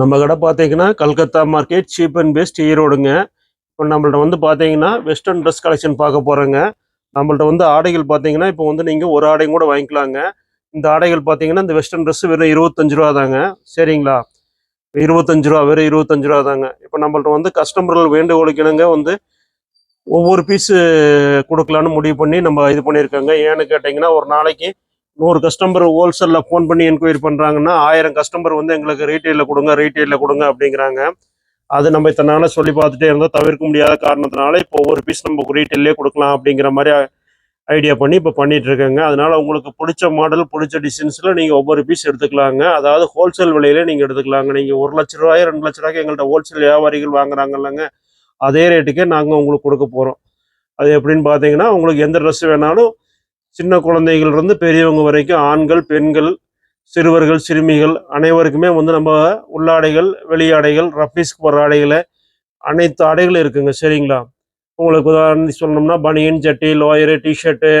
நம்ம கடை பார்த்தீங்கன்னா Calcutta market cheap and best ஈரோடுங்க. இப்போ நம்மள்ட்ட வந்து பார்த்தீங்கன்னா வெஸ்டர்ன் ட்ரெஸ் கலெக்ஷன் பார்க்க போகிறோங்க நம்மள்ட்ட வந்து ஆடைகள் பார்த்தீங்கன்னா இப்போ வந்து நீங்கள் ஒரு ஆடையும் கூட வாங்கிக்கலாங்க. இந்த ஆடைகள் பார்த்தீங்கன்னா இந்த வெஸ்டர்ன் ட்ரெஸ் வெறும் இருபத்தஞ்சு ரூபா தாங்க. சரிங்களா? இருபத்தஞ்சு ரூபா வெறும் இருபத்தஞ்சு ரூபா தாங்க. இப்போ நம்மள்ட்ட வந்து கஸ்டமர்கள் வேண்டுகோளுக்கினங்க வந்து ஒவ்வொரு பீஸு கொடுக்கலான்னு முடிவு பண்ணி நம்ம இது பண்ணியிருக்காங்க. ஏன்னு கேட்டிங்கன்னா ஒரு நாளைக்கு நூறு கஸ்டமர் ஹோல்சேலில் ஃபோன் பண்ணி என்கொயரி பண்ணுறாங்கன்னா ஆயிரம் கஸ்டமர் வந்து எங்களுக்கு ரீட்டெயிலில் கொடுங்க ரீட்டெயிலில் கொடுங்க அப்படிங்கிறாங்க. அது நம்ம இத்தனை சொல்லி பார்த்துட்டே இருந்தால் தவிர்க்க முடியாத காரணத்தினால இப்போ ஒவ்வொரு பீஸ் நம்ம ரீட்டெயிலே கொடுக்கலாம் அப்படிங்கிற மாதிரி ஐடியா பண்ணி இப்போ பண்ணிட்டு இருக்கேங்க. அதனால உங்களுக்கு பிடிச்ச மாடல் பிடிச்ச டிசைன்ஸில் நீங்கள் ஒவ்வொரு பீஸ் எடுத்துக்கலாங்க. அதாவது ஹோல்சேல் விலையில நீங்கள் எடுத்துக்கலாங்க. நீங்கள் ஒரு லட்ச ரூபாய் ரெண்டு லட்ச ரூபாய்க்கு எங்கள்கிட்ட ஹோல்சேல் வியாபாரிகள் வாங்குறாங்கல்லங்க அதே ரேட்டுக்கே நாங்கள் உங்களுக்கு கொடுக்க போகிறோம் அது எப்படின்னு பார்த்தீங்கன்னா உங்களுக்கு எந்த ட்ரெஸ் வேணாலும் சின்ன குழந்தைகள்லேருந்து பெரியவங்க வரைக்கும் ஆண்கள் பெண்கள் சிறுவர்கள் சிறுமிகள் அனைவருக்குமே வந்து நம்ம உள்ளாடைகள் வெளியாடைகள் ரஃபீஸ்க்கு போகிற ஆடைகளை அனைத்து ஆடைகளும் இருக்குங்க. சரிங்களா? உங்களுக்கு உதாரணம் சொல்லணும்னா பனியன் ஜட்டி லோயரு டிஷர்ட்டு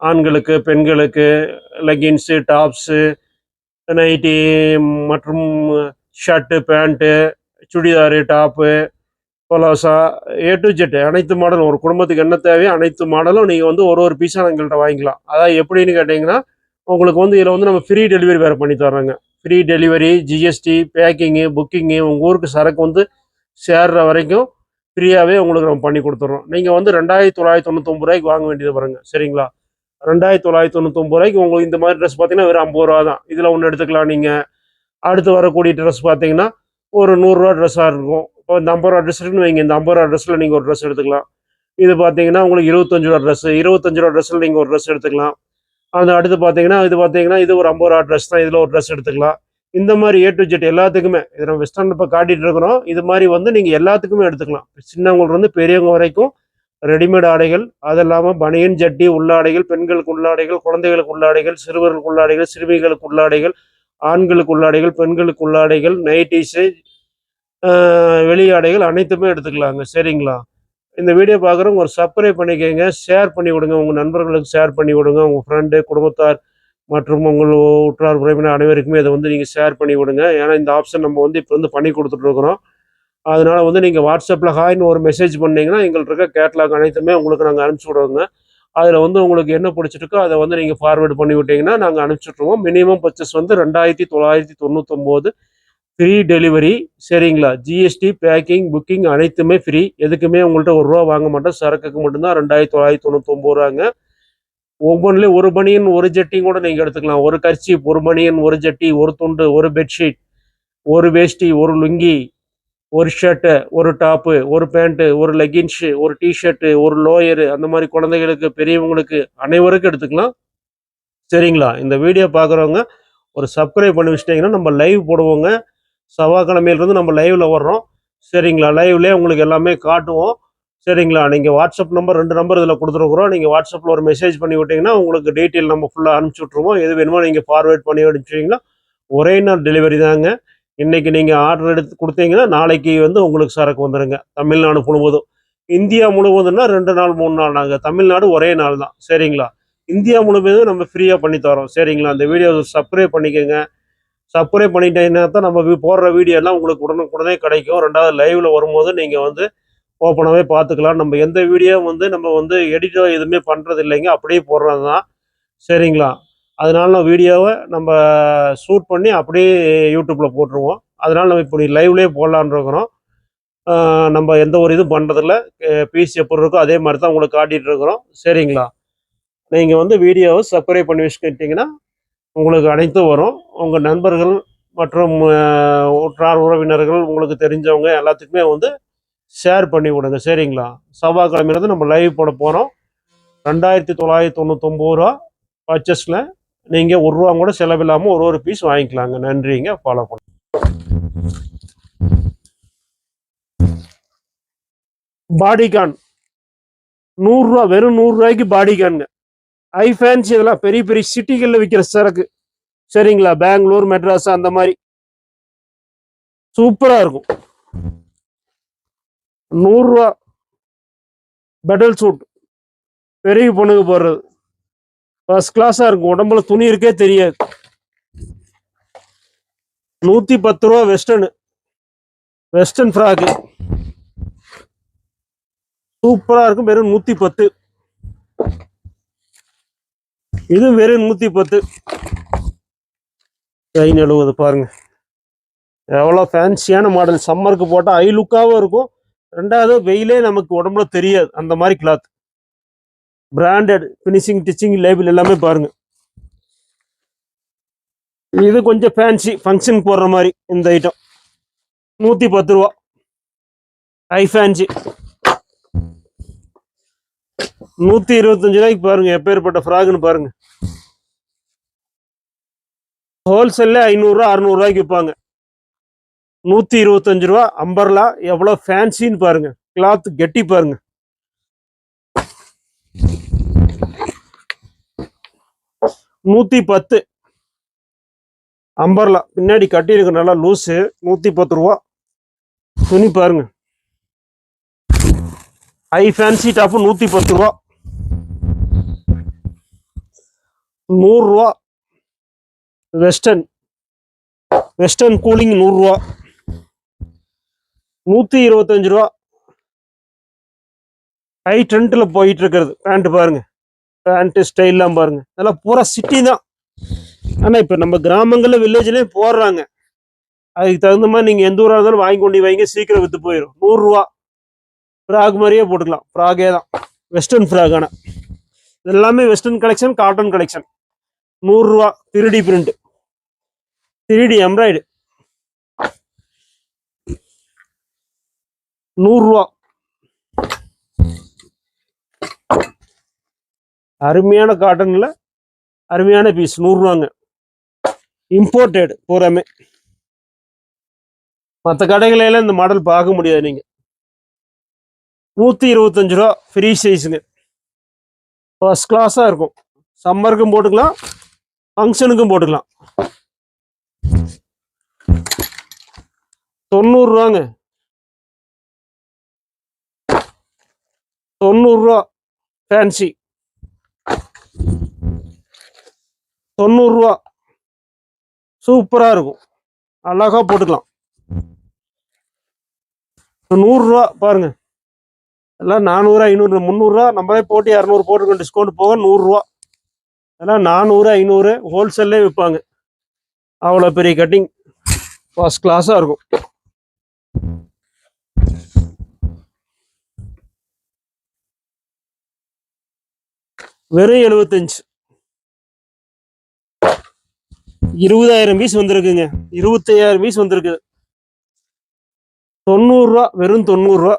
ஆண்களுக்கு பெண்களுக்கு லெகின்ஸு டாப்ஸு நைட்டி மற்றும் shirt pant chudidar top palazzo A to Z அனைத்து மாடலும் ஒரு குடும்பத்துக்கு என்ன தேவையோ அனைத்து மாடலும் நீங்கள் வந்து ஒரு ஒரு பீஸாக எங்கள்கிட்ட வாங்கிக்கலாம். அதாவது எப்படின்னு கேட்டிங்கன்னா உங்களுக்கு வந்து இதில் வந்து நம்ம ஃப்ரீ டெலிவரி வேறு பண்ணி தர்றோங்க. Free delivery GST packing booking உங்கள் ஊருக்கு சரக்கு வந்து சேர்ற வரைக்கும் ஃப்ரீயாகவே உங்களுக்கு நம்ம பண்ணி கொடுத்துட்றோம் நீங்கள் வந்து ரெண்டாயிரத்தி தொள்ளாயிரத்தி தொண்ணூத்தொம்பது ரூபாய்க்கு வாங்க வேண்டியது பாருங்க. சரிங்களா? ரெண்டாயிரத்தி தொள்ளாயிரத்தி தொண்ணூத்தொம்பது ரூபாய்க்கு உங்களுக்கு இந்த மாதிரி ட்ரெஸ் பார்த்தீங்கன்னா வெறும் ஐம்பது ரூபா தான். இதில் ஒன்று எடுத்துக்கலாம் நீங்கள் அடுத்து வரக்கூடிய ட்ரெஸ் பார்த்தீங்கன்னா ஒரு நூறுரூவா ட்ரெஸ்ஸாக இருக்கும். இப்போ இந்த ஐம்பது ரூபா ட்ரெஸ் இருக்குன்னு வைங்க. இந்த ஐம்பது ரூபா ட்ரெஸ்ஸில் நீங்கள் ஒரு ட்ரெஸ் எடுத்துக்கலாம். இது பார்த்தீங்கன்னா உங்களுக்கு இருபத்தஞ்சு ரூபா ட்ரெஸ் இருபத்தஞ்சு ரூபா ட்ரெஸ்ஸில் நீங்கள் ஒரு ட்ரெஸ் எடுத்துக்கலாம். அது அடுத்து பார்த்தீங்கன்னா இது பார்த்தீங்கன்னா இது ஒரு ஐம்பது ரூபா ட்ரெஸ் தான். இதில் ஒரு ட்ரெஸ் எடுத்துக்கலாம். இந்த மாதிரி ஏ டு ஜெட் எல்லாத்துக்குமே இது நம்ம வெஸ்டர்ன் இப்போ காட்டிகிட்டு இருக்கிறோம். இது மாதிரி வந்து நீங்கள் எல்லாத்துக்குமே எடுத்துக்கலாம். சின்னவங்கள்ருந்து பெரியவங்க வரைக்கும் ரெடிமேட் ஆடைகள் அது இல்லாமல் பனியன் ஜட்டி உள்ளாடைகள் பெண்களுக்கு உள்ளாடைகள் குழந்தைகளுக்கு உள்ளாடைகள் சிறுவர்களுக்கு உள்ளாடைகள் சிறுமிகளுக்கு உள்ளாடைகள் ஆண்களுக்கு உள்ளாடைகள் பெண்களுக்கு உள்ளாடைகள் நைட்டிஸு வெளியாடைகள் அனைத்துமே எடுத்துக்கலாங்க. சரிங்களா? இந்த வீடியோ பார்க்குறவங்க ஒரு சப்ஸ்கிரைப் பண்ணிக்கோங்க. ஷேர் பண்ணி விடுங்க உங்கள் நண்பர்களுக்கு ஷேர் பண்ணி விடுங்க உங்கள் ஃப்ரெண்டு குடும்பத்தார் மற்றும் உங்கள் உற்றார் உறவினர் அனைவருக்குமே இதை வந்து நீங்கள் ஷேர் பண்ணி விடுங்க. ஏன்னா இந்த ஆப்ஷன் நம்ம வந்து இப்போ வந்து பண்ணி கொடுத்துட்ருக்குறோம் அதனால் வந்து நீங்கள் வாட்ஸ்அப்பில் ஹாய்னு ஒரு மெசேஜ் பண்ணிங்கன்னா எங்கள்கிட்ட இருக்க கேட்லாக் அனைத்துமே உங்களுக்கு நாங்கள் அனுப்பிச்சி விடுவோங்க. அதில் வந்து உங்களுக்கு என்ன பிடிச்சிருக்கோ அதை வந்து நீங்கள் ஃபார்வேர்டு பண்ணி விட்டீங்கன்னா நாங்கள் அனுப்பிச்சுட்ருவோம் மினிமம் பர்ச்சேஸ் வந்து ரெண்டாயிரத்தி தொள்ளாயிரத்தி தொண்ணூத்தொம்போது ஃப்ரீ டெலிவரி சரிங்களா? ஜிஎஸ்டி பேக்கிங் புக்கிங் அனைத்துமே ஃப்ரீ எதுக்குமே உங்கள்கிட்ட ஒரு ரூபா வாங்க மாட்டோம். சரக்குக்கு மட்டும்தான் ரெண்டாயிரத்தி தொள்ளாயிரத்தி தொண்ணூத்தொம்பது ரூபாங்க. ஒவ்வொன்றுலேயும் ஒரு பனியன் ஒரு ஜட்டியும் கூட நீங்கள் எடுத்துக்கலாம். ஒரு கர்ச்சி ஒரு பனியன் ஒரு ஜட்டி ஒரு துண்டு ஒரு பெட்ஷீட் ஒரு வேஷ்டி ஒரு லுங்கி ஒரு ஷர்ட்டு ஒரு டாப்பு ஒரு பேண்ட்டு ஒரு லெகின்ஸு ஒரு டிஷர்ட்டு ஒரு லோயரு அந்த மாதிரி குழந்தைகளுக்கு பெரியவங்களுக்கு அனைவருக்கும் எடுத்துக்கலாம். சரிங்களா? இந்த வீடியோ பார்க்குறவங்க ஒரு சப்ஸ்கிரைப் பண்ணி வச்சிட்டிங்கன்னா நம்ம லைவ் போடுவோங்க. செவ்வாய்க்கிழமையிலேருந்து நம்ம லைவில் வர்றோம். சரிங்களா? லைவ்லேயே உங்களுக்கு எல்லாமே காட்டுவோம். சரிங்களா? நீங்கள் வாட்ஸ்அப் நம்பர் ரெண்டு நம்பர் இதில் கொடுத்துருக்குறோம். நீங்கள் வாட்ஸ்அப்பில் ஒரு மெசேஜ் பண்ணி விட்டிங்கன்னா உங்களுக்கு டீட்டெயில் நம்ம ஃபுல்லாக அனுப்பிச்சி விட்ருவோம் எது வேணுமோ நீங்கள் ஃபார்வேர்ட் பண்ணி அனுப்பிச்சிங்கன்னா ஒரே நாள் டெலிவரி தாங்க. இன்னைக்கு நீங்கள் ஆர்டர் எடுத்து கொடுத்தீங்கன்னா நாளைக்கு வந்து உங்களுக்கு சரக்கு வந்துடுங்க தமிழ்நாடு முழுவதும். இந்தியா முழுவதும்னா ரெண்டு நாள் மூணு நாள் நாங்கள் தமிழ்நாடு ஒரே நாள் தான். சரிங்களா? இந்தியா முழுவதும் நம்ம ஃப்ரீயாக பண்ணி தரோம் சரிங்களா? அந்த வீடியோ சப்ஸ்கிரைப் பண்ணிக்கோங்க. சப்ஸ்கிரைப் பண்ணிட்டீங்கன்னா தான் நம்ம போடுற வீடியோ எல்லாம் உங்களுக்கு உடனுக்குடனே கிடைக்கும். ரெண்டாவது லைவில் வரும்போது நீங்கள் வந்து ஓப்பனாகவே பார்த்துக்கலாம். நம்ம எந்த வீடியோ வந்து நம்ம வந்து எடிட்டோ எதுவுமே பண்ணுறது இல்லைங்க. அப்படியே போடுறது தான் சரிங்களா? அதனால நம்ம வீடியோவை நம்ம ஷூட் பண்ணி அப்படியே யூடியூப்பில் போட்டுருவோம். அதனால நம்ம இப்போ லைவ்லேயே போடலான்னு இருக்கிறோம். நம்ம எந்த ஒரு இதுவும் பண்ணுறதில்ல பிசி எப்படி இருக்கோ அதே மாதிரி தான் உங்களுக்கு காட்டிகிட்டு இருக்கிறோம். சரிங்களா? நீங்கள் வந்து வீடியோவை சப்ஸ்கிரைப் பண்ணி வச்சுக்கிட்டிங்கன்னா உங்களுக்கு அனைத்தும் வரும். உங்கள் நண்பர்கள் மற்றும் உற்றார் உறவினர்கள் உங்களுக்கு தெரிஞ்சவங்க எல்லாத்துக்குமே வந்து ஷேர் பண்ணி விடுங்க. சரிங்களா? செவ்வாய்க்கிழமையிலேருந்து நம்ம லைவ் போட போகிறோம் ரெண்டாயிரத்தி தொள்ளாயிரத்தி தொண்ணூத்தொம்பது ரூபா பர்ச்சேஸில் நீங்கள் ஒரு ரூபா கூட செலவில்லாமல் ஒரு ஒரு பீஸ் வாங்கிக்கலாங்க. நன்றிங்க. ஃபாலோ பண்ணுங்க பாடிகான் நூறுரூவா வெறும் நூறுரூவாய்க்கு பாடிகானுங்க ஐ ஃபேன்சி இதெல்லாம் பெரிய பெரிய சிட்டிகளில் விற்கிற சரக்கு. சரிங்களா? பெங்களூர் மெட்ராஸ் அந்த மாதிரி. சூப்பராக இருக்கும். நூறுரூவா பெடல் சூட் பெரிய பொண்ணுக்கு போடுறது. ஃபர்ஸ்ட் கிளாஸாக இருக்கும். உடம்புல துணி இருக்கே தெரியாது. நூற்றி பத்து ரூபா வெஸ்டர்னு வெஸ்டர்ன் ஃப்ராக்கு சூப்பராக இருக்கும். வெறும் நூற்றி பத்து. இது வெறும் நூத்தி பத்து. கைன் எழுபது பாருங்க. எவ்வளோ ஃபேன்சியான மாடல் சம்மருக்கு போட்டால் ஐ லுக்காகவும் இருக்கும். ரெண்டாவது வெயிலே நமக்கு உடம்புல தெரியாது. அந்த மாதிரி cloth branded finishing stitching label எல்லாமே பாருங்க. இது கொஞ்சம் ஃபேன்சி ஃபங்க்ஷன் போடுற மாதிரி இந்த ஐட்டம் நூற்றி பத்து ரூபா. ஹை ஃபேன்சி நூற்றி இருபத்தஞ்சு ரூபாய்க்கு பாருங்க எப்பேற்பட்ட ஃப்ராக்னு பாருங்க. ஹோல்சேல்ல ஐநூறுரூவா அறநூறுவாய்க்கு விற்பாங்க நூற்றி இருபத்தஞ்சு ரூபா அம்பர்லா எவ்வளோ ஃபேன்சின்னு பாருங்க. கிளாத் கெட்டி பாருங்க. நூற்றி பத்து. அம்பர்லா பின்னாடி கட்டியிருக்கு நல்லா லூஸு நூற்றி பத்து ரூபா. துணி பாருங்க. ஐ ஃபேன்சி டாப்பு நூற்றி பத்து ரூபா. நூறுரூவா. வெஸ்டர்ன் வெஸ்டர்ன் கூலிங் நூறுரூவா. நூற்றி இருபத்தஞ்சு ரூபா. ஹை ட்ரெண்டில் போயிட்டு இருக்கிறது பேண்ட் பாருங்க. பேண்ட்டு ஸ்டைல்லாம் பாருங்க. அதெல்லாம் பூரா சிட்டி தான். ஆனால் இப்போ நம்ம கிராமங்களில் வில்லேஜ்லேயும் போடுறாங்க. அதுக்கு தகுந்த மாதிரி நீங்கள் எந்த ஊராக இருந்தாலும் வாங்கி கொண்டு வைங்க. சீக்கிரம் விற்று போயிடும் நூறுரூவா. ஃப்ராக் மாதிரியே போட்டுக்கலாம். ஃப்ராகே தான். வெஸ்டர்ன் ஃப்ராக் ஆனால் இதெல்லாமே வெஸ்டர்ன் கலெக்ஷன் காட்டன் கலெக்ஷன் நூறுரூவா திருடி பிரிண்ட் திருடி எம்ப்ராய்டு நூறுரூவா அருமையான காட்டனில் அருமையான பீஸ் நூறுரூவாங்க இம்போர்ட்டட் பூராமே. மற்ற கடைகளெல்லாம் இந்த மாடல் பார்க்க முடியாது நீங்க. நூற்றி இருபத்தஞ்சு ரூபா ஃப்ரீ சைஸுங்க ஃபஸ்ட் கிளாஸாக இருக்கும். சம்மருக்கும் போட்டுக்கலாம். ஃபங்க்ஷனுக்கும் போட்டுக்கலாம். தொண்ணூறுரூவாங்க தொண்ணூறுரூவா ஃபேன்சி தொண்ணூறுரூவா சூப்பராக இருக்கும். அழகா போட்டுக்கலாம். நூறுரூவா பாருங்க. எல்லாம் நானூறு ஐநூறு முந்நூறுரூவா நம்மளே போட்டு இரநூறு போட்டுருக்கோம் டிஸ்கவுண்ட் போக நூறுரூவா ஏன்னா நானூறு ஐநூறு ஹோல்சேல்லே விற்பாங்க அவ்வளோ பெரிய கட்டிங் ஃபர்ஸ்ட் கிளாஸாக இருக்கும். வெறும் எழுபத்தஞ்சு இருபதாயிரம் பீஸ் வந்திருக்குங்க. இருபத்தையாயிரம் பீஸ் வந்திருக்கு தொண்ணூறுரூவா வெறும் தொண்ணூறுரூவா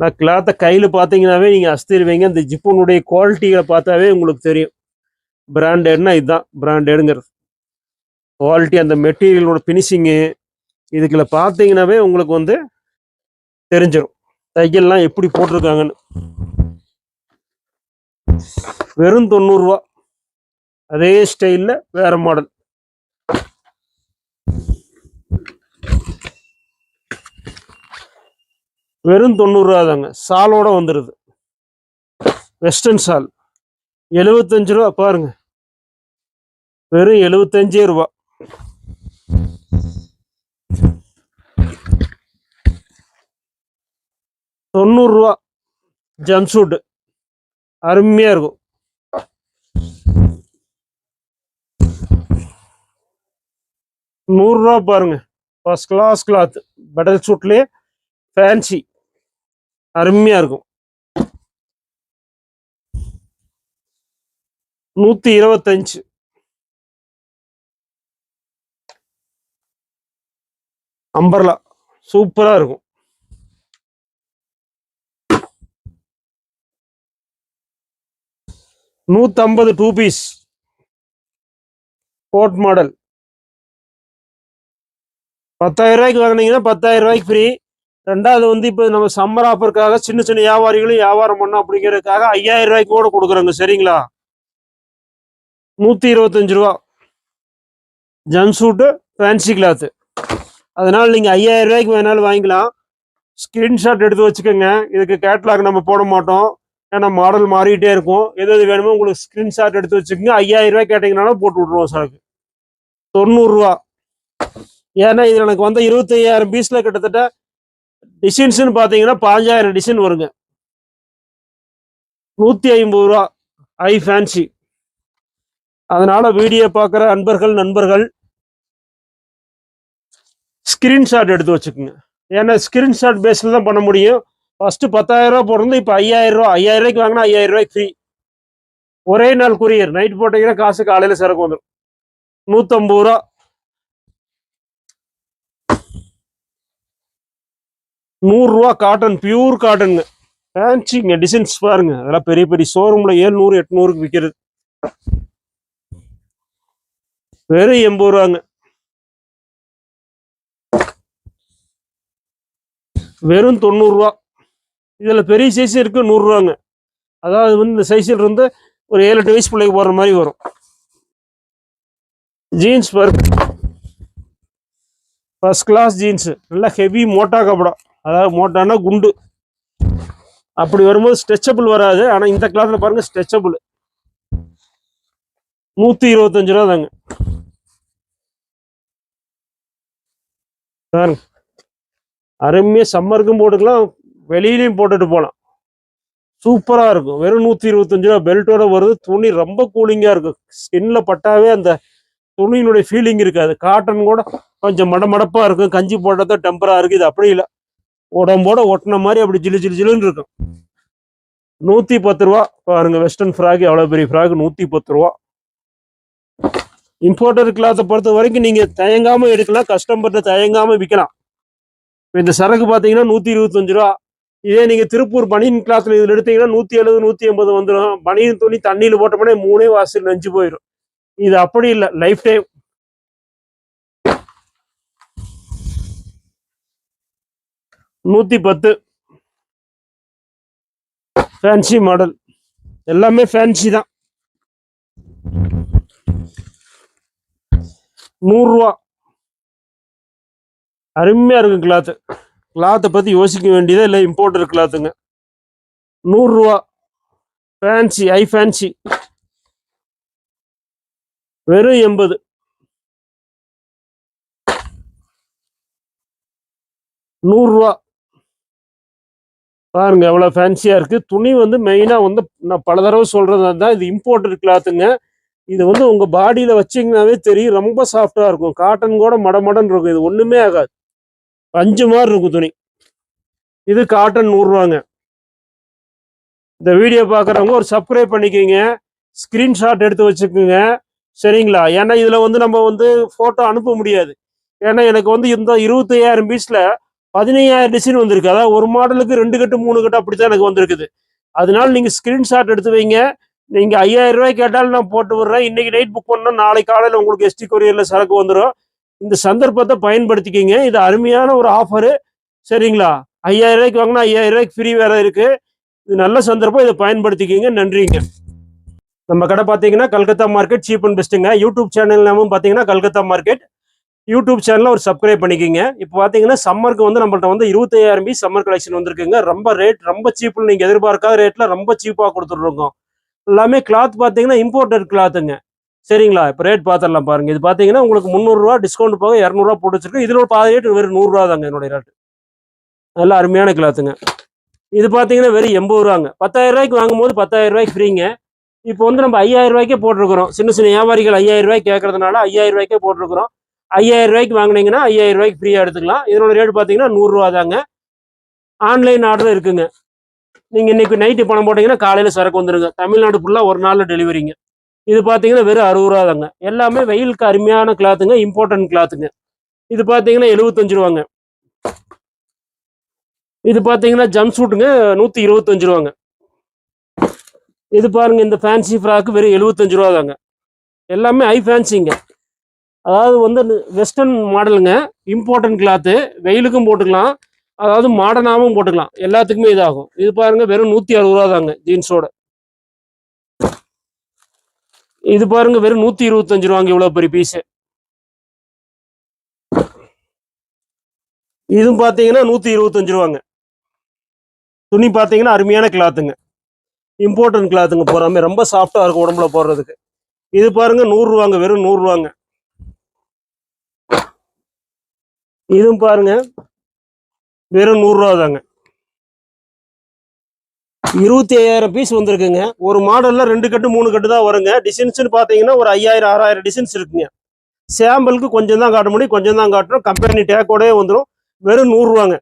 நான் கிளாத்தை கையில் பார்த்தீங்கன்னாவே நீங்கள் அஸ்திருவீங்க. இந்த ஜிப்பனுடைய குவாலிட்டிகளை பார்த்தாவே உங்களுக்கு தெரியும். பிராண்டட்னா இதுதான். பிராண்டடுங்கிறது. குவாலிட்டி அந்த மெட்டீரியலோட ஃபினிஷிங்கு இதுக்குள்ள பார்த்தீங்கன்னாவே உங்களுக்கு வந்து தெரிஞ்சிடும் தையல்லாம் எப்படி போட்டிருக்காங்கன்னு. வெறும் தொண்ணூறுரூவா அதே ஸ்டைலில் வேறு மாடல் வெறும் தொண்ணூறுரூவா தாங்க. சாலோட வந்துடுது வெஸ்டர்ன் சால் எழுபத்தஞ்சு ரூபா பாருங்க. வெறும் எழுபத்தஞ்சே ரூபா. தொண்ணூறுரூவா ஜம்சூட் அருமையாக இருக்கும். நூறுரூவா பாருங்க. ஃபஸ்ட் கிளாஸ் கிளாத் பெடல் சூட்லேயே ஃபேன்சி அருமையாக இருக்கும். நூற்றி இருபத்தஞ்சு. அம்பர்லா. சூப்பராக இருக்கும். நூற்றம்பது டூ பீஸ். கோட் மாடல் பத்தாயிரம் ரூபாய்க்கு வாங்கினீங்கன்னா பத்தாயிரம் ரூபாய்க்கு ஃப்ரீ ரெண்டாவது வந்து இப்போ நம்ம சம்மர் ஆஃபருக்காக சின்ன சின்ன வியாபாரிகளும் வியாபாரம் பண்ணோம் அப்படிங்கிறதுக்காக ஐயாயிரம் ரூபாய்க்கு கூட கொடுக்குறோங்க சரிங்களா? நூற்றி இருபத்தஞ்சு ரூபா. ஜம்சூட்டு ஃபேன்சி கிளாத்து அதனால் நீங்கள் ஐயாயிரம் ரூபாய்க்கு வேணாலும் வாங்கிக்கலாம். ஸ்க்ரீன்ஷாட் எடுத்து வச்சுக்கோங்க. இதுக்கு கேட்லாக் நம்ம போட மாட்டோம். ஏன்னா மாடல் மாறிக்கிட்டே இருக்கும். எது எது வேணுமோ உங்களுக்கு ஸ்க்ரீன்ஷாட் எடுத்து வச்சுக்கோங்க. ஐயாயிரம் ரூபாய் கேட்டிங்கனாலும் போட்டு விட்ருவோம் சாருக்கு தொண்ணூறுரூவா ஏன்னா இது எனக்கு வந்த இருபத்தையாயிரம் பீஸில் கிட்டத்தட்ட டிசைன்ஸ்னு பார்த்தீங்கன்னா பாஞ்சாயிரம் டிசைன் வருங்க. நூற்றி ஐம்பது ரூபா. ஐ ஃபேன்சி அதனால் வீடியோ பார்க்குற அன்பர்கள் நண்பர்கள் ஸ்கிரீன்ஷாட் எடுத்து வச்சுக்கோங்க. ஏன்னா ஸ்கிரீன்ஷாட் பேஸில் தான் பண்ண முடியும். ஃபஸ்ட்டு பத்தாயிரம் ரூபா போடுறது இப்போ ஐயாயிரம் ஐயாயிரரூவாய்க்கு வாங்கினா ஐயாயிரரூவாய்க்கு ஃப்ரீ ஒரே நாள் குரியர் நைட் போட்டீங்கன்னா காசு காலையில் சிறக்கு வந்துடும் நூற்றம்பது ரூபா. நூறுரூவா காட்டன் பியூர் காட்டனுங்க ஃபேன்சிங்க டிசைன்ஸ் பாருங்க. அதெல்லாம் பெரிய பெரிய ஷோரூம்ல ஏழ்நூறு எட்நூறுக்கு விற்கிறது வெறும் எண்பது ரூபாங்க. வெறும் தொண்ணூறுரூவா இதில் பெரிய சைஸ் இருக்கு நூறுரூவாங்க அதாவது வந்து இந்த சைஸில் இருந்து ஒரு ஏழு எட்டு வயசு பிள்ளைக்கு போடுற மாதிரி வரும். ஜீன்ஸ் பாருங்க. ஃபர்ஸ்ட் கிளாஸ் ஜீன்ஸு நல்லா ஹெவி மோட்டா கபடம். அதாவது மோட்டானா குண்டு. அப்படி வரும்போது ஸ்ட்ரெச்சபிள் வராது. ஆனால் இந்த கிளாத்தில் பாருங்க ஸ்ட்ரெச்சபிள். நூற்றி இருபத்தஞ்சு ரூபா தாங்க. பாருங்க. அருமையாக சம்மருக்கும் போட்டுக்கலாம். வெளியிலையும் போட்டுட்டு போகலாம். சூப்பராக இருக்கும். வெறும் நூற்றி இருபத்தஞ்சு ரூபா பெல்ட்டோட வருது. துணி ரொம்ப கூலிங்காக இருக்கும். ஸ்கின்ல பட்டாவே அந்த துணியினுடைய ஃபீலிங் இருக்காது. காட்டன் கூட கொஞ்சம் மடமடப்பாக இருக்கும். கஞ்சி போட்டதோ டெம்பராக இருக்குது. இது அப்படி இல்லை. உடம்போட ஒட்டின மாதிரி அப்படி ஜிலு ஜிலு ஜிலுன்னு இருக்கும். நூற்றி பத்து ரூபா. பாருங்க வெஸ்டர்ன் ஃப்ராக் எவ்வளோ பெரிய ஃப்ராக் நூற்றி பத்து ரூபா. இம்போர்ட்டர் கிளாத்தை பொறுத்த வரைக்கும் நீங்கள் தயங்காமல் எடுக்கலாம் கஸ்டமர்கிட்ட தயங்காமல் விற்கலாம் இப்போ இந்த சரக்கு பார்த்தீங்கன்னா நூற்றி இருபத்தஞ்சு ரூபா. இதே நீங்கள் திருப்பூர் பனியன் கிளாத்தில் இதில் எடுத்தீங்கன்னா நூற்றி எழுபது நூற்றி எண்பது வந்துடும் பனியன் துணி தண்ணியில் போட்டோம்னா மூணே வாசல் நெஞ்சு போயிடும் இது அப்படி இல்லை. லைஃப் டைம் நூற்றி பத்து. ஃபேன்சி மாடல் எல்லாமே ஃபேன்சி தான். நூறுரூவா. அருமையாக இருக்கும் கிளாத்து கிளாத்தை பற்றி யோசிக்க வேண்டியதே இல்லை இம்போர்ட்டர் கிளாத்துங்க நூறுரூவா. ஃபேன்சி ஐ ஃபேன்சி வெறும் எண்பது. நூறுரூவா. பாருங்க எவ்வளோ ஃபேன்சியாக இருக்குது துணி வந்து மெயினாக வந்து நான் பல தடவை சொல்கிறது தான் இது இம்போர்ட்டட் கிளாத்துங்க இது வந்து உங்கள் பாடியில் வச்சிங்கனாவே தெரியும் ரொம்ப சாஃப்டாக இருக்கும். காட்டன் கூட மடமடன் இருக்கும். இது ஒன்றுமே ஆகாது. பஞ்சு மாதிரி இருக்கும் துணி. இது காட்டன் நூறுரூவாங்க. இந்த வீடியோ பார்க்குறவங்க ஒரு சப்ஸ்கிரைப் பண்ணிக்கோங்க. ஸ்க்ரீன்ஷாட் எடுத்து வச்சுக்கோங்க. சரிங்களா? ஏன்னா இதில் வந்து நம்ம வந்து ஃபோட்டோ அனுப்ப முடியாது. ஏன்னா எனக்கு வந்து இந்த இருபத்தையாயிரம் பீஸில் பதினையாயிரம் டிசைன் வந்திருக்கு. அதாவது ஒரு மாடலுக்கு ரெண்டு கட்டு மூணு கட்டு அப்படி தான் எனக்கு வந்திருக்குது. அதனால நீங்கள் ஸ்க்ரீன்ஷாட் எடுத்து வைங்க. நீங்கள் ஐயாயிரம் ரூபாய் கேட்டாலும் நான் போட்டு விடுறேன். இன்னைக்கு நைட் புக் பண்ணால் நாளை காலையில் உங்களுக்கு எஸ்டி கொரியரில் சரக்கு வந்துடும் இந்த சந்தர்ப்பத்தை பயன்படுத்திக்கிங்க. இது அருமையான ஒரு ஆஃபரு சரிங்களா? ஐயாயிரம் ரூபாய்க்கு வாங்கினா ஐயாயிரம் ரூபாய்க்கு ஃப்ரீ வேற இருக்குது இது நல்ல சந்தர்ப்பம். இதை பயன்படுத்திக்கிங்க. நன்றிங்க. நம்ம கடை பார்த்தீங்கன்னா கல்கத்தா மார்க்கெட் சீப் அண்ட் பெஸ்ட்டுங்க யூடியூப் சேனல் நாமும் பார்த்தீங்கன்னா கல்கத்தா மார்க்கெட் யூடியூப் சேனலில் ஒரு சப்ஸ்கிரைப் பண்ணிக்கிங்க. இப்போ பார்த்தீங்கன்னா சம்மருக்கு வந்து நம்மள்ட்ட வந்து இருபத்தையாயிரம் பீஸ் சம்மர் கலெக்ஷன் வந்திருக்குங்க. ரொம்ப ரேட் ரொம்ப சீப்பில் நீங்கள் எதிர்பார்க்காத ரேட்டில் ரொம்ப சீப்பாக கொடுத்துட்ருக்கோம். எல்லாமே கிளாத் பார்த்தீங்கன்னா இம்போர்ட்டட் கிளாத்துங்க சரிங்களா? இப்போ ரேட் பார்த்துடலாம் பாருங்கள் இது பார்த்தீங்கன்னா உங்களுக்கு முந்நூறுரூவா டிஸ்கவுண்ட் போக இரநூறுவா போட்டு வச்சிருக்கு இதில் ஒரு பாதி ரேட் வெறும் நூறுரூவா தாங்க என்னுடைய ரேட்டு நல்லா அருமையான கிளாத்துங்க இது பார்த்தீங்கன்னா வெறும் எண்பது ரூபாங்க. பத்தாயிரம் ரூபாய்க்கு வாங்கும்போது பத்தாயிரம் ரூபாய்க்கு ஃப்ரீங்க இப்போ வந்து நம்ம ஐயாயிரம் ரூபாய்க்கே போட்டிருக்கிறோம். சின்ன சின்ன வியாபாரிகள் ஐயாயிரம் ரூபாய்க்கு கேட்கறதுனால ஐயாயிரம் ரூபாய்க்கே போட்டிருக்கிறோம். ஐயாயிரம் ரூபாய்க்கு வாங்கினீங்கன்னா ஐயாயிரம் ரூபாய்க்கு ஃப்ரீயாக எடுத்துக்கலாம். இதனோட ரேட் பார்த்தீங்கன்னா நூறுரூவா தாங்க. ஆன்லைன் ஆர்டர் இருக்குங்க. நீங்கள் இன்னைக்கு நைட்டு பணம் போட்டிங்கன்னா காலையில் சரக்கு வந்துடுங்க தமிழ்நாடு ஃபுல்லாக ஒரு நாளில் டெலிவரிங்க இது பார்த்தீங்கன்னா வெறும் அறுபது ரூபா தாங்க. எல்லாமே வெயிலுக்கு அருமையான கிளாத்துங்க இம்பார்ட்டன்ட் கிளாத்துங்க இது பார்த்தீங்கன்னா எழுபத்தஞ்சு ரூபாங்க. இது பார்த்தீங்கன்னா ஜம்ப் சூட்டுங்க நூற்றி இருபத்தஞ்சு ரூபாங்க. இது பாருங்க இந்த ஃபேன்சி ஃப்ராக்கு வெறும் எழுபத்தஞ்சு ரூபா தாங்க. எல்லாமே ஐ ஃபேன்சிங்க அதாவது வந்து வெஸ்டர்ன் மாடலுங்க இம்பார்ட்டன்ட் கிளாத்து வெயிலுக்கும் போட்டுக்கலாம். அதாவது மாடர்னாகவும் போட்டுக்கலாம். எல்லாத்துக்குமே இதாகும். இது பாருங்க வெறும் நூற்றி அறுபது ரூபா தாங்க ஜீன்ஸோட இது பாருங்க வெறும் நூற்றி இருபத்தஞ்சு ரூபாங்க இவ்வளோ பெரிய பீஸு இதுவும் பார்த்தீங்கன்னா நூற்றி இருபத்தஞ்சு ரூபாங்க. துணி பார்த்தீங்கன்னா அருமையான கிளாத்துங்க இம்பார்ட்டன்ட் கிளாத்துங்க போறாமே. ரொம்ப சாஃப்டாக இருக்கும் உடம்புல போடுறதுக்கு. இது பாருங்க நூறுரூவாங்க வெறும் நூறுரூவாங்க ரூபாங்க இதுவும் பாருங்க. வெறும் நூறுரூவா தாங்க. இருபத்தி ஐயாயிரம் பீஸ் வந்திருக்குங்க. ஒரு மாடலில் ரெண்டு கட்டு மூணு கட்டு தான் வருங்க. டிசைன்ஸ்னு பார்த்தீங்கன்னா ஒரு ஐயாயிரம் ஆறாயிரம் டிசைன்ஸ் இருக்குங்க. சாம்பிளுக்கு கொஞ்சம் தான் காட்ட முடியும் கொஞ்சம் தான் காட்டுறோம். கம்பெனி டேக்கோடே வந்துடும் வெறும் நூறுரூவாங்க.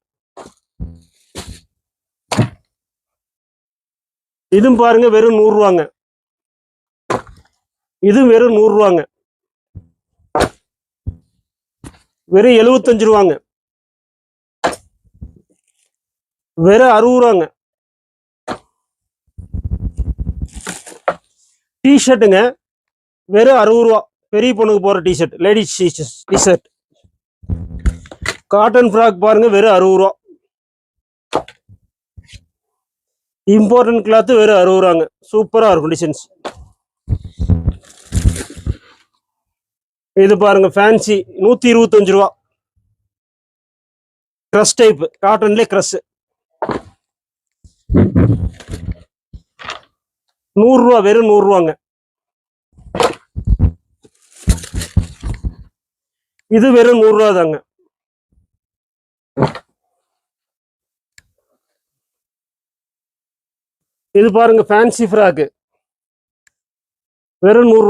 இதுவும் பாருங்க வெறும் நூறுரூவாங்க. இதுவும் வெறும் நூறுரூவாங்க. வெறும் எழுபத்தஞ்சு ரூபாங்க. வெறும் அறுபது ரூபாங்க. டிஷர்ட்டுங்க வெறும் அறுபது ரூபா. பெரிய பொண்ணுக்கு போற T-shirt ladies T-shirt cotton frock பாருங்க வெறும் அறுபது ரூபா. இம்பார்ட்டன்ட் கிளாத்து வெறும் அறுபது ரூபாங்க. சூப்பராக இருக்கும் டிசைன்ஸ் இது பாருங்க ஃபேன்சி நூத்தி இருபத்தஞ்சு ரூபா. க்ரஷ் டைப் காட்டன்லேயே க்ரஷ் நூறு ரூபா வெறும் நூறு ரூபாங்க. இது வெறும் நூறு ரூபா தாங்க. இது பாருங்க ஃபேன்சி ஃப்ராக்கு வெறும் நூறு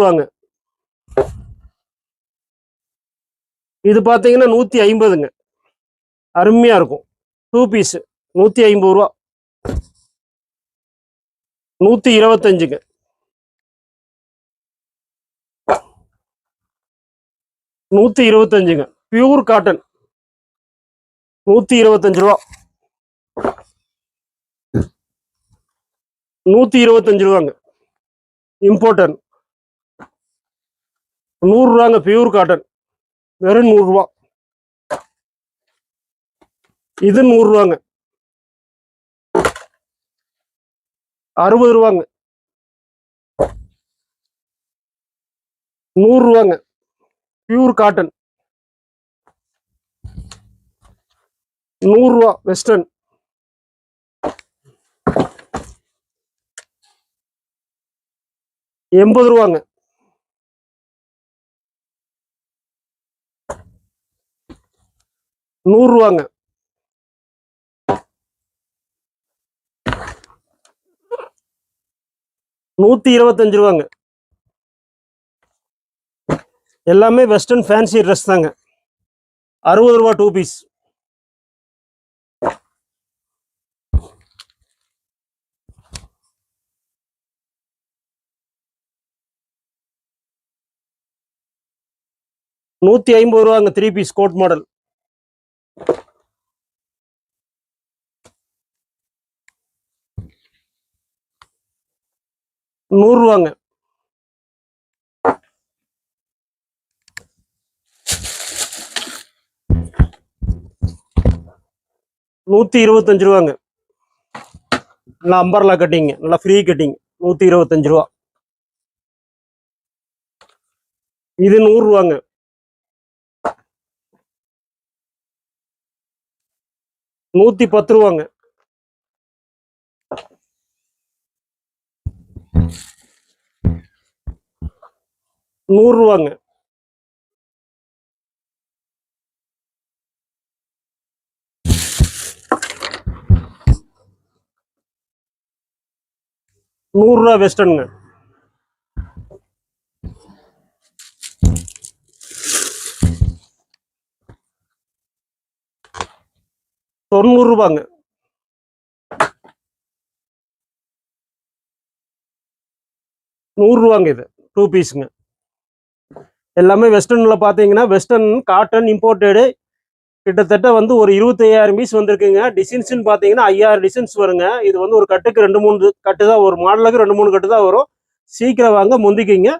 இது பார்த்தீங்கன்னா நூற்றி ஐம்பதுங்க. அருமையாக இருக்கும். டூ பீஸு நூற்றி ஐம்பது ரூபா. நூற்றி இருபத்தஞ்சுங்க. நூற்றி இருபத்தஞ்சுங்க. பியூர் காட்டன் நூற்றி இருபத்தஞ்சு ரூபா. நூற்றி இருபத்தஞ்சு ரூபாங்க. இம்போர்ட்டன் நூறுரூவாங்க பியூர் காட்டன் வெறும் நூறுரூவா இது நூறுரூவாங்க அறுபது ரூபாங்க. நூறுரூவாங்க பியூர் காட்டன் நூறுரூவா வெஸ்டர்ன் எண்பது ரூபாங்க. நூறுரூவாங்க நூற்றி இருபத்தஞ்சு ரூபாங்க. எல்லாமே வெஸ்டர்ன் ஃபேன்சி ட்ரெஸ் தாங்க. அறுபது ரூபா டூ பீஸ் நூற்றி ஐம்பது ரூபாங்க த்ரீ பீஸ் கோட் மாடல் நூறுரூவாங்க நூற்றி இருபத்தஞ்சு ரூபாங்க. நல்லா அம்பர்லா கட்டிங்க நல்லா ஃப்ரீ கட்டிங் நூற்றி இருபத்தஞ்சு ரூபா. இது நூறுரூவாங்க நூற்றி பத்து ரூபாங்க. நூறுரூவாங்க. நூறுரூவா வெஸ்டர்னுங்க தொண்ணூறு ரூபாங்க நூறுரூவாங்க இது டூ பீஸுங்க எல்லாமே வெஸ்டர்னில் பார்த்தீங்கன்னா வெஸ்டர்ன் காட்டன் இம்போர்ட்டடு கிட்டத்தட்ட வந்து ஒரு இருபத்தையாயிரம் பீஸ் வந்திருக்குங்க. டிசைன்ஸ்னு பார்த்தீங்கன்னா ஐயாயிரம் டிசைன்ஸ் வருங்க. இது வந்து ஒரு கட்டுக்கு ரெண்டு மூணு கட்டு தான் ஒரு மாடலுக்கு ரெண்டு மூணு கட்டு தான் வரும். சீக்கிரம் வாங்க முந்திக்கிங்க.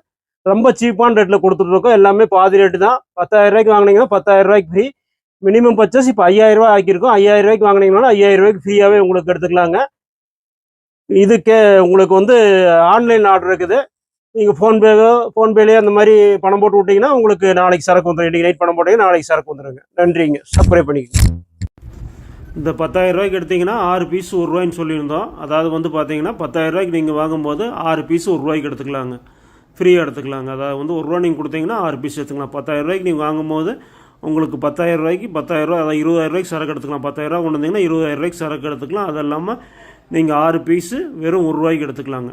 ரொம்ப சீப்பான ரேட்டில் கொடுத்துட்ருக்கோம். எல்லாமே பாதி ரேட்டு தான். பத்தாயிரம் ரூபாய்க்கு வாங்கினீங்கன்னா பத்தாயிரம் ரூபாய்க்கு ஃப்ரீ மினிமம் பர்ச்சேஸ் இப்போ ஐயாயிரம் ரூபாய் ஆக்கியிருக்கோம். ஐயாயிரம் ரூபாய்க்கு வாங்கினீங்கன்னா ஐயாயிரம் ரூபாய்க்கு ஃப்ரீயாகவே உங்களுக்கு எடுத்துக்கலாங்க. இதுக்கே உங்களுக்கு வந்து ஆன்லைன் ஆர்டர் இருக்குது. நீங்கள் ஃபோன்பேவோ ஃபோன்பேலேயோ அந்த மாதிரி பணம் போட்டு விட்டீங்கன்னா உங்களுக்கு நாளைக்கு சரக்கு வந்துடும் இன்றைக்கி நைட் பணம் போட்டீங்கன்னா நாளைக்கு சரக்கு வந்துடுங்க நன்றிங்க. சப்ஸ்கிரைப் பண்ணிக்கோங்க. இந்த பத்தாயிரம் ரூபாய்க்கு எடுத்தீங்கன்னா ஆறு பீஸ் ஒரு ரூபாய்ன்னு சொல்லியிருந்தோம். அதாவது வந்து பார்த்தீங்கன்னா பத்தாயிரம் ரூபாய்க்கு நீங்கள் வாங்கும்போது ஆறு பீஸ் ஒரு ரூபாய்க்கு எடுத்துக்கலாங்க. ஃப்ரீயாக எடுத்துக்கலாங்க. அதாவது வந்து ஒரு ரூபா நீங்கள் கொடுத்தீங்கன்னா ஆறு பீஸ் எடுத்துக்கலாம். பத்தாயிரம் ரூபாய்க்கு நீங்கள் வாங்கும்போது உங்களுக்கு பத்தாயிரம் ரூபாய்க்கு பத்தாயிரம் ரூபா அதாவது இருபதாயிரம் ரூபாய்க்கு சரக்கு எடுத்துக்கலாம். பத்தாயிரம் ரூபா கொண்டு வந்தீங்கன்னா இருபதாயிரம் ரூபாய்க்கு சரக்கு எடுத்துக்கலாம். அது இல்லாமல் நீங்கள் ஆறு பீஸு வெறும் ஒரு ரூபாய்க்கு எடுத்துக்கலாங்க.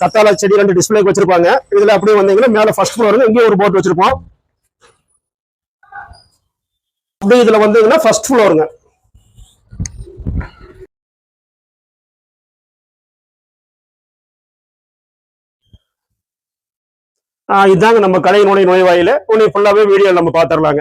கத்தாழை செடி ரெண்டு டிஸ்பிளேக்கு வச்சிருப்பாங்க. இதுல அப்படியே வந்தீங்கன்னா மேல ஃபர்ஸ்ட் ஃப்ளோர் இங்கேயும் ஒரு போட் வச்சிருப்போம். அப்படியே இதுல வந்தீங்கன்னா ஃபர்ஸ்ட் ஃப்ளோருங்க இதாங்க நம்ம கடையினுடைய நுழைவாயில. உன்னை ஃபுல்லாவே வீடியோ நம்ம பாத்துரலாங்க.